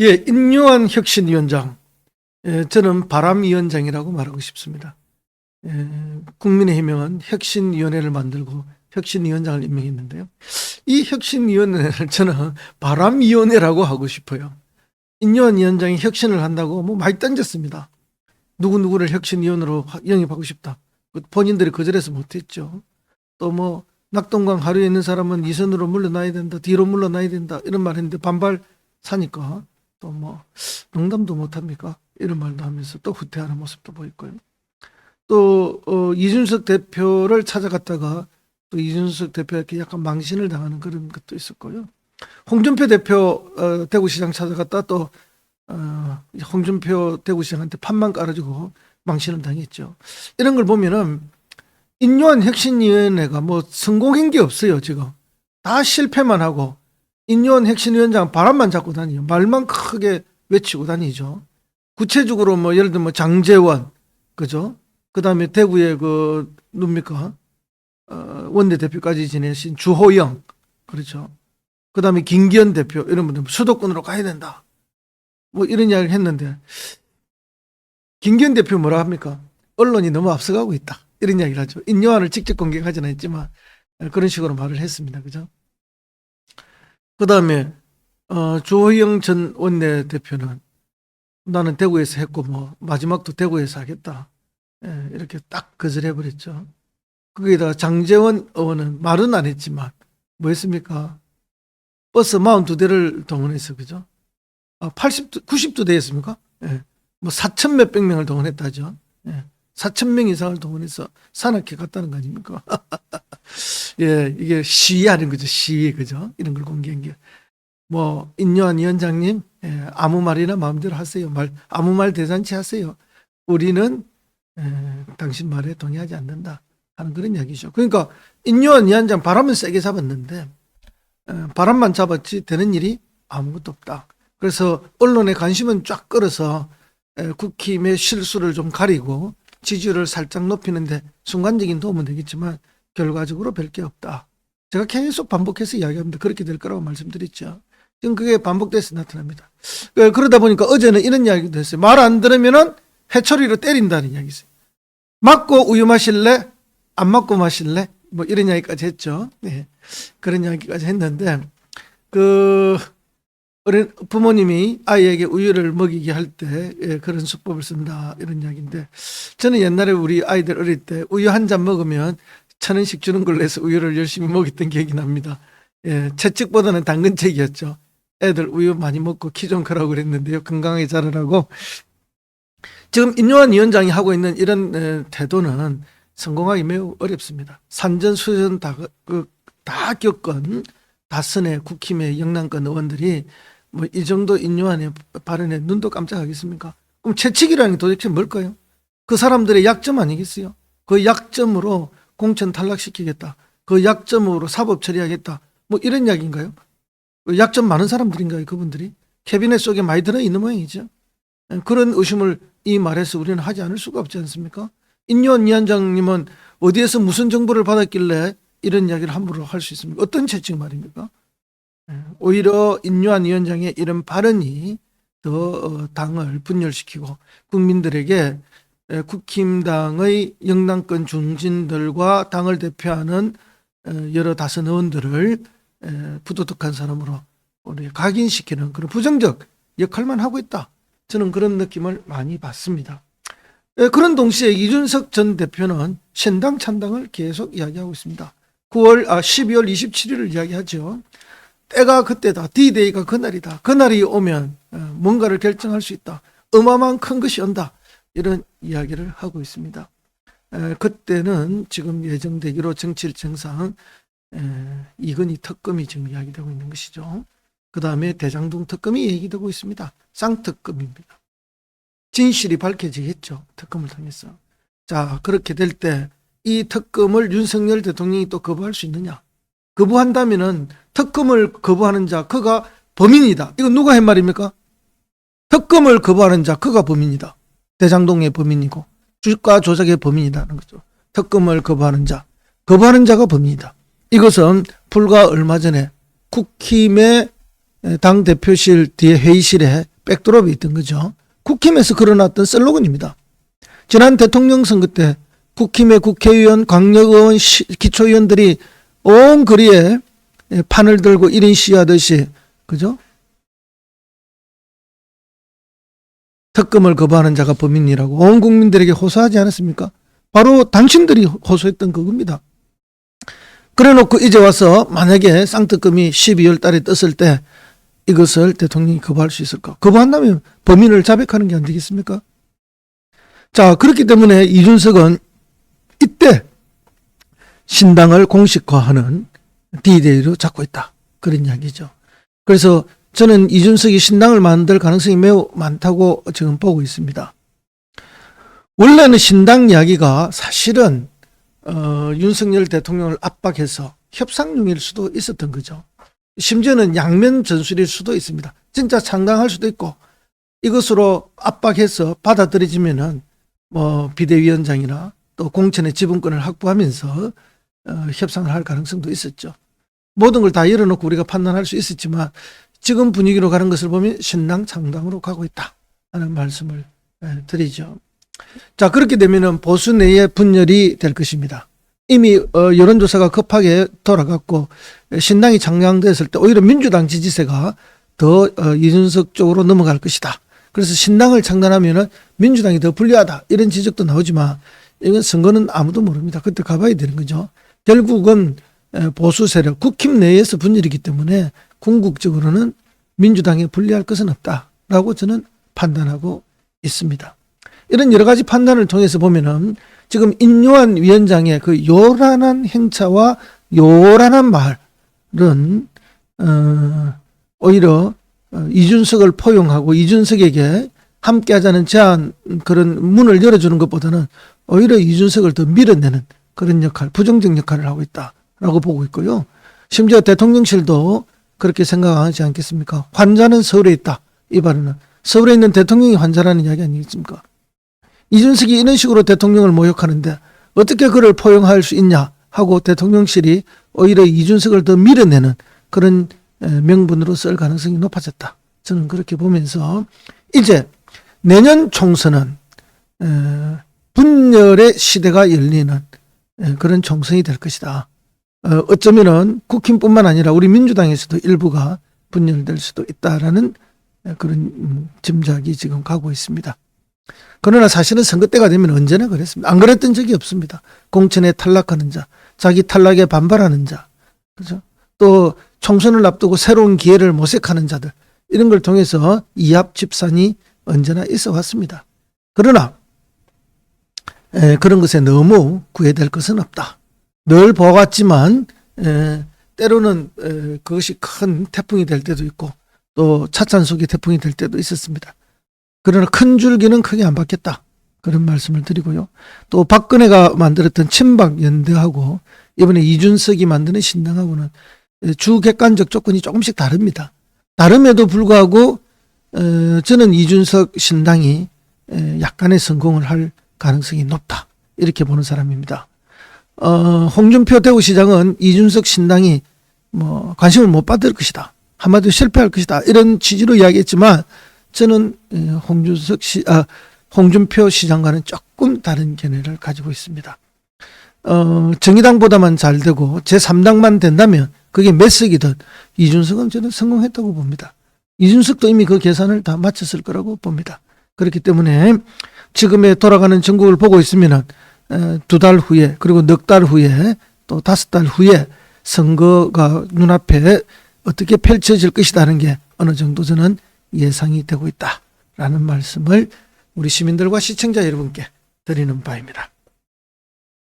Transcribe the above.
예, 인요한 혁신위원장. 예, 저는 바람위원장이라고 말하고 싶습니다. 예, 국민의힘은 혁신위원회를 만들고 혁신위원장을 임명했는데요. 이 혁신위원회를 저는 바람위원회라고 하고 싶어요. 인요한 위원장이 혁신을 한다고 뭐 많이 던졌습니다. 누구누구를 혁신위원으로 하- 영입하고 싶다. 그 본인들이 거절해서 못했죠. 또 뭐 낙동강 하루에 있는 사람은 이선으로 물러나야 된다. 뒤로 물러나야 된다. 이런 말 했는데 반발 사니까 또 뭐 농담도 못합니까? 이런 말도 하면서 또 후퇴하는 모습도 보였고요. 또 어, 이준석 대표를 찾아갔다가 또 이준석 대표에게 약간 망신을 당하는 그런 것도 있었고요. 홍준표 대표 어, 대구시장 찾아갔다 또 어, 홍준표 대구시장한테 판만 깔아주고 망신을 당했죠. 이런 걸 보면은 인요한 혁신위원회가 뭐 성공한 게 없어요 지금 다 실패만 하고 인요한 혁신위원장 바람만 잡고 다니요 말만 크게 외치고 다니죠. 구체적으로 뭐 예를 들면 뭐 장재원 그죠? 그다음에 대구의 그 누굽니까 어, 원내대표까지 지내신 주호영 그렇죠. 그다음에 김기현 대표 이런 분들 수도권으로 가야 된다. 뭐 이런 이야기를 했는데 김기현 대표 뭐라 합니까? 언론이 너무 앞서가고 있다. 이런 이야기를 하죠. 인요한을 직접 공격하지는 않지만 그런 식으로 말을 했습니다. 그죠? 그 다음에 어, 주호영 전 원내대표는 나는 대구에서 했고 뭐 마지막도 대구에서 하겠다. 예, 이렇게 딱 거절해 버렸죠. 거기다가 장재원 의원은 말은 안 했지만 뭐 했습니까? 버스 42대를 동원해서 그죠? 아, 80도 90도 되었습니까? 예. 뭐 4천 몇백 명을 동원했다죠. 예. 4천 명 이상을 동원해서 산악회 갔다는 거 아닙니까? 예, 이게 시위하는 거죠. 시위 그죠? 이런 걸 공개한 게. 뭐 인요한 위원장님 예, 아무 말이나 마음대로 하세요. 말 아무 말 대잔치 하세요. 우리는 예, 당신 말에 동의하지 않는다 하는 그런 이야기죠. 그러니까 인요한 위원장 바람은 세게 잡았는데 예, 바람만 잡았지 되는 일이 아무것도 없다. 그래서 언론의 관심은 쫙 끌어서 예, 국힘의 실수를 좀 가리고 지지율을 살짝 높이는데 순간적인 도움은 되겠지만 결과적으로 별 게 없다. 제가 계속 반복해서 이야기합니다. 그렇게 될 거라고 말씀드렸죠. 지금 그게 반복돼서 나타납니다. 예, 그러다 보니까 어제는 이런 이야기도 했어요. 말 안 들으면은 해초리로 때린다는 이야기 있어요. 맞고 우유 마실래? 안 맞고 마실래? 뭐 이런 이야기까지 했죠. 네. 그런 이야기까지 했는데 그 어린 부모님이 아이에게 우유를 먹이게 할때 예, 그런 수법을 쓴다 이런 이야기인데 저는 옛날에 우리 아이들 어릴 때 우유 한 잔 먹으면 천 원씩 주는 걸로 해서 우유를 열심히 먹였던 기억이 납니다. 예, 채찍보다는 당근책이었죠. 애들 우유 많이 먹고 키 좀 크라고 그랬는데요. 건강하게 자라라고. 지금 임요한 위원장이 하고 있는 이런 에, 태도는 성공하기 매우 어렵습니다. 산전수전 다, 그, 다 겪은 다선의 국힘의 영남권 의원들이 뭐 이 정도 인요한의 발언에 눈도 깜짝하겠습니까? 그럼 채찍이라는 게 도대체 뭘까요? 그 사람들의 약점 아니겠어요? 그 약점으로 공천 탈락시키겠다. 그 약점으로 사법 처리하겠다. 뭐 이런 이야기인가요? 그 약점 많은 사람들인가요? 그분들이? 캐비넷 속에 많이 들어있는 모양이죠. 그런 의심을 이 말에서 우리는 하지 않을 수가 없지 않습니까? 인요한 위원장님은 어디에서 무슨 정보를 받았길래 이런 이야기를 함부로 할 수 있습니까? 어떤 채찍 말입니까? 예, 오히려 인요한 위원장의 이런 발언이 더 어, 당을 분열시키고 국민들에게 에, 국힘당의 영남권 중진들과 당을 대표하는 어, 여러 다선 의원들을 에, 부도덕한 사람으로 각인시키는 그런 부정적 역할만 하고 있다. 저는 그런 느낌을 많이 받습니다. 에, 그런 동시에 이준석 전 대표는 신당 찬당을 계속 이야기하고 있습니다. 9월 아 12월 27일을 이야기하죠. 때가 그때다. D-Day가 그날이다. 그날이 오면 어, 뭔가를 결정할 수 있다. 어마어마한 큰 것이 온다. 이런 이야기를 하고 있습니다. 에, 그때는 지금 예정되기로 정치일정상 에, 이건희 특검이 지금 이야기되고 있는 것이죠. 그 다음에 대장동 특검이 얘기되고 있습니다. 쌍특검입니다. 진실이 밝혀지겠죠. 특검을 통해서. 자, 그렇게 될 때 이 특검을 윤석열 대통령이 또 거부할 수 있느냐? 거부한다면은 특검을 거부하는 자, 그가 범인이다. 이거 누가 한 말입니까? 특검을 거부하는 자, 그가 범인이다. 대장동의 범인이고 주가 조작의 범인이다는 거죠. 특검을 거부하는 자, 거부하는 자가 범인이다. 이것은 불과 얼마 전에 국힘의 당 대표실 뒤에 회의실에 백드롭이 있던 거죠. 국힘에서 걸어놨던 슬로건입니다. 지난 대통령 선거 때 국힘의 국회의원, 광역의원, 시- 기초의원들이 온 거리에 예, 판을 들고 1인 시위하듯이 그죠? 특검을 거부하는 자가 범인이라고 온 국민들에게 호소하지 않았습니까? 바로 당신들이 호소했던 그겁니다. 그래 놓고 이제 와서 만약에 쌍특검이 12월 달에 떴을 때 이것을 대통령이 거부할 수 있을까? 거부한다면 범인을 자백하는 게 안 되겠습니까? 자, 그렇기 때문에 이준석은 신당을 공식화하는 디데이로 잡고 있다. 그런 이야기죠. 그래서 저는 이준석이 신당을 만들 가능성이 매우 많다고 지금 보고 있습니다. 원래는 신당 이야기가 사실은 어, 윤석열 대통령을 압박해서 협상용일 수도 있었던 거죠. 심지어는 양면 전술일 수도 있습니다. 진짜 창당할 수도 있고 이것으로 압박해서 받아들여지면은 뭐 비대위원장이나 또 공천의 지분권을 확보하면서 어, 협상을 할 가능성도 있었죠. 모든 걸 다 열어놓고 우리가 판단할 수 있었지만 지금 분위기로 가는 것을 보면 신당 창당으로 가고 있다. 하는 말씀을 예, 드리죠. 자, 그렇게 되면은 보수 내의 분열이 될 것입니다. 이미 어, 여론조사가 급하게 돌아갔고 신당이 창당됐을 때 오히려 민주당 지지세가 더 어, 이준석 쪽으로 넘어갈 것이다. 그래서 신당을 창단하면은 민주당이 더 불리하다. 이런 지적도 나오지만 이건 선거는 아무도 모릅니다. 그때 가봐야 되는 거죠. 결국은 에, 보수 세력, 국힘 내에서 분열이기 때문에 궁극적으로는 민주당에 불리할 것은 없다라고 저는 판단하고 있습니다. 이런 여러 가지 판단을 통해서 보면은 지금 인요한 위원장의 그 요란한 행차와 요란한 말은 어, 오히려 어, 이준석을 포용하고 이준석에게 함께하자는 제안 그런 문을 열어주는 것보다는 오히려 이준석을 더 밀어내는 그런 역할, 부정적 역할을 하고 있다라고 보고 있고요. 심지어 대통령실도 그렇게 생각하지 않겠습니까? 환자는 서울에 있다. 이 발언은 서울에 있는 대통령이 환자라는 이야기 아니겠습니까? 이준석이 이런 식으로 대통령을 모욕하는데 어떻게 그를 포용할 수 있냐 하고 대통령실이 오히려 이준석을 더 밀어내는 그런 에, 명분으로 쓸 가능성이 높아졌다. 저는 그렇게 보면서 이제 내년 총선은 에, 분열의 시대가 열리는 에, 그런 총선이 될 것이다. 어, 어쩌면은 국힘뿐만 아니라 우리 민주당에서도 일부가 분열될 수도 있다라는 에, 그런 음, 짐작이 지금 가고 있습니다. 그러나 사실은 선거 때가 되면 언제나 그랬습니다. 안 그랬던 적이 없습니다. 공천에 탈락하는 자, 자기 탈락에 반발하는 자, 그죠? 또 총선을 앞두고 새로운 기회를 모색하는 자들 이런 걸 통해서 이합 집산이 언제나 있어 왔습니다. 그러나 에, 그런 것에 너무 구애될 것은 없다. 늘 보았지만 에, 때로는 에, 그것이 큰 태풍이 될 때도 있고 또 차찬 속의 태풍이 될 때도 있었습니다. 그러나 큰 줄기는 크게 안 받겠다. 그런 말씀을 드리고요. 또 박근혜가 만들었던 친박 연대하고 이번에 이준석이 만드는 신당하고는 주 객관적 조건이 조금씩 다릅니다. 다름에도 불구하고 어, 저는 이준석 신당이 에, 약간의 성공을 할 가능성이 높다. 이렇게 보는 사람입니다. 어, 홍준표 대구시장은 이준석 신당이 뭐 관심을 못 받을 것이다. 한마디로 실패할 것이다. 이런 취지로 이야기했지만 저는 에, 홍준석 시, 아, 홍준표 시장과는 조금 다른 견해를 가지고 있습니다. 어, 정의당보다만 잘 되고 제3당만 된다면 그게 메스기든 이준석은 저는 성공했다고 봅니다. 이준석도 이미 그 계산을 다 마쳤을 거라고 봅니다. 그렇기 때문에 지금의 돌아가는 전국을 보고 있으면 두달 후에 그리고 넉 달 후에 또 다섯 달 후에 선거가 눈앞에 어떻게 펼쳐질 것이라는 게 어느 정도 저는 예상이 되고 있다라는 말씀을 우리 시민들과 시청자 여러분께 드리는 바입니다.